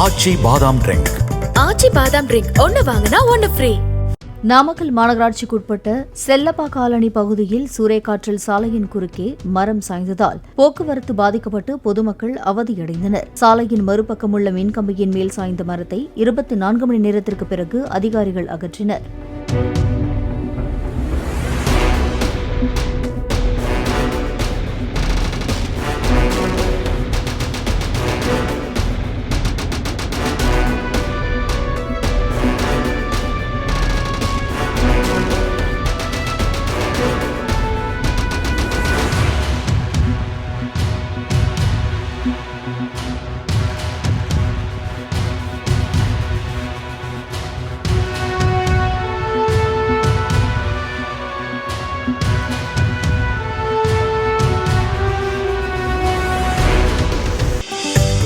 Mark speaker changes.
Speaker 1: ஆச்சி பாதாம் ட்ரிங்க்.
Speaker 2: ஆச்சி பாதாம் ட்ரிங்க். ஒன்னு வாங்கினா ஒன்னு ஃப்ரீ
Speaker 3: நாமக்கல் மாநகராட்சிக்குட்பட்ட செல்லப்பா காலனி பகுதியில் சூறைக்காற்றில் சாலையின் குறுக்கே மரம் சாய்ந்ததால் போக்குவரத்து பாதிக்கப்பட்டு பொதுமக்கள் அவதியடைந்தனர். சாலையின் மறுபக்கமுள்ள மின்கம்பியின் மேல் சாய்ந்த மரத்தை இருபத்தி நான்கு மணி நேரத்திற்கு பிறகு அதிகாரிகள் அகற்றினர்.